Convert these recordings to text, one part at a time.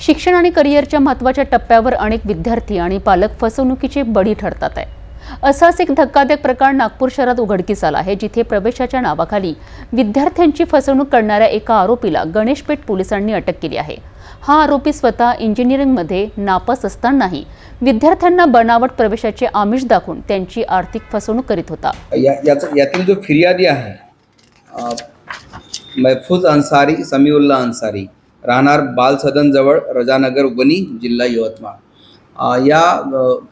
शिक्षण आणि करिअरच्या महत्त्वाच्या टप्प्यावर अनेक विद्यार्थी आणि पालक फसवणुकीचे बळी ठरतात आहे. असाच एक धक्कादायक प्रकार नागपूर शहरात उघडकीस आला आहे जिथे प्रवेशाच्या नावाखाली विद्यार्थ्यांची फसवणूक करणाऱ्या एका आरोपीला गणेशपेठ पोलिसांनी अटक केली आहे. हा आरोपी स्वतः इंजिनिअरिंगमध्ये नापास असतानाही विद्यार्थ्यांना बनावट प्रवेशाचे आमिष दाखवून त्यांची आर्थिक फसवणूक करीत होता. या याचा यातील जो फिर्यादी आहे महफूज अन्सारी समीउल्ला अन्सारी राहणार बाल सदनजवळ रजानगर वनी जिल्हा यवतमाळ. या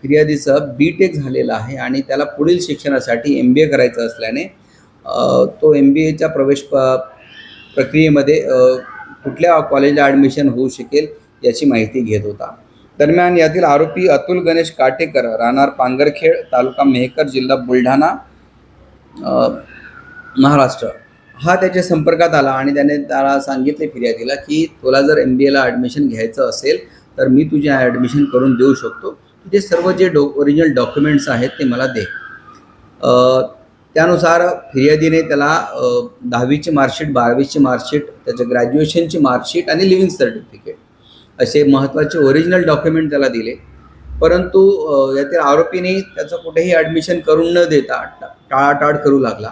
फिर्यादीचं बी टेक झालेलं आहे आणि त्याला पुढील शिक्षणासाठी एम बी ए करायचं असल्याने तो एम बी एच्या प्रवेश प प्रक्रियेमध्ये कुठल्या कॉलेजला ॲडमिशन होऊ शकेल याची माहिती घेत होता. दरम्यान यातील आरोपी अतुल गणेश काटेकर राहणार पांगरखेड तालुका मेहकर जिल्हा बुलढाणा महाराष्ट्र. हा त्याच्या संपर्कात आला आणि त्याने त्याला सांगितले फिर्यादीला की तुला जर एम बी एला ॲडमिशन घ्यायचं असेल तर मी तुझे ॲडमिशन करून देऊ शकतो. तुझे सर्व जे डॉ ओरिजिनल डॉक्युमेंट्स आहेत ते मला दे. त्यानुसार फिर्यादीने त्याला दहावीची मार्कशीट बारावीची मार्कशीट त्याचं ग्रॅज्युएशनची मार्कशीट आणि लिव्हिंग सर्टिफिकेट असे महत्त्वाचे ओरिजिनल डॉक्युमेंट त्याला दिले. परंतु यातील आरोपीने त्याचं कुठेही ॲडमिशन करून न देता टा- टाळाटाळ करू लागला.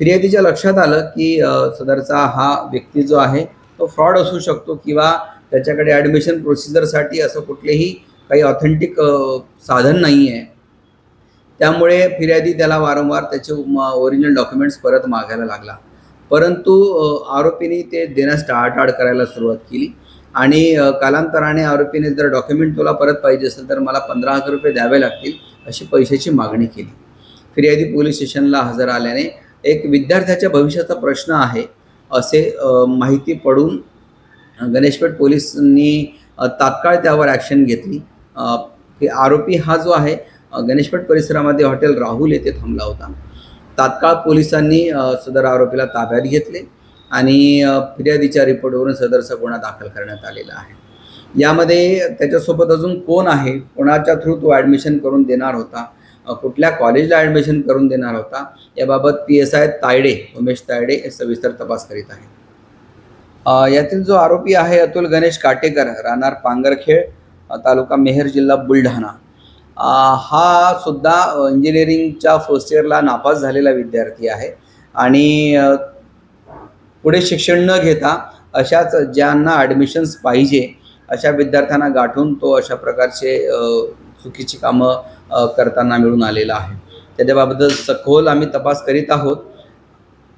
फिर्यादीच्या लक्षात आलं की सदरचा हा व्यक्ती जो आहे तो फ्रॉड असू शकतो किंवा त्याच्याकडे ॲडमिशन प्रोसिजरसाठी असं कुठलेही काही ऑथेंटिक साधन नाही आहे त्यामुळे फिर्यादी त्याला वारंवार त्याचे ओरिजिनल डॉक्युमेंट्स परत मागायला लागला. परंतु आरोपीने ते देण्यास टाळाटाळ करायला सुरुवात केली. आणि कालांतराने आरोपीने जर डॉक्युमेंट तुला परत पाहिजे असेल तर मला पंधरा हजार रुपये द्यावे लागतील अशी पैशाची मागणी केली. फिर्यादी पोलीस स्टेशनला हजर आल्याने एक विद्यार्थ्याच्या भविष्याचा प्रश्न आहे असे माहिती पडून गणेशपेठ पोलिसांनी तात्काळ त्यावर ॲक्शन घेतली. की आरोपी हा जो आहे गणेशपेठ परिसरामध्ये हॉटेल राहुल येथे थांबला होता. तात्काळ पोलिसांनी सदर आरोपीला ताब्यात घेतले आणि फिर्यादीच्या रिपोर्टवरून सदरचा गुन्हा दाखल करण्यात आलेला आहे. यामध्ये त्याच्यासोबत अजून कोण आहे कोणाच्या थ्रू तो ॲडमिशन करून देणार होता कुठल्या कॉलेजला ॲडमिशन करून देणार होता याबाबत P S I Taide Umesh Taide हे सविस्तर तपास करीत आहे यातील जो आरोपी आहे अतुल गणेश काटेकर राहणार पांगरखेड तालुका मेहर जिल्हा बुलढाणा. हा सुद्धा इंजिनिअरिंगच्या फर्स्ट इयरला नापास झालेला विद्यार्थी आहे आणि पुढे शिक्षण न घेता अशाच ज्यांना ॲडमिशन्स पाहिजे अशा विद्यार्थ्यांना गाठून तो अशा प्रकारचे चुकीची कामं करताना मिळून आलेलं आहे. त्याच्याबाबत सखोल आम्ही तपास करीत आहोत.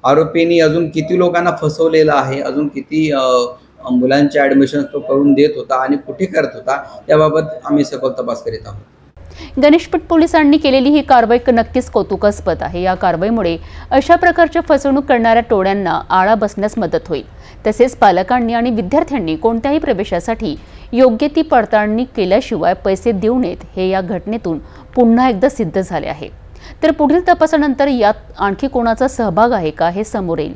आरोपींनी अजून किती लोकांना फसवलेलं आहे अजून किती मुलांच्या मुलांचे ॲडमिशन्स तो करून देत होता आणि कुठे करत होता याबाबत आम्ही सखोल तपास करीत आहोत. गणेशपट पोलिसांनी केलेली ही कारवाई नक्कीच कौतुकास्पद आहे. या कारवाईमुळे अशा प्रकारच्या फसवणूक करणाऱ्या टोळ्यांना आळा बसण्यास मदत होईल. तसेच पालकांनी आणि विद्यार्थ्यांनी कोणत्याही प्रवेशासाठी योग्य ती पडताळणी केल्याशिवाय पैसे देऊ नयेत हे या घटनेतून पुन्हा एकदा सिद्ध झाले आहे. तर पुढील तपासानंतर यात आणखी कोणाचा सहभाग आहे का हे समोर येईल.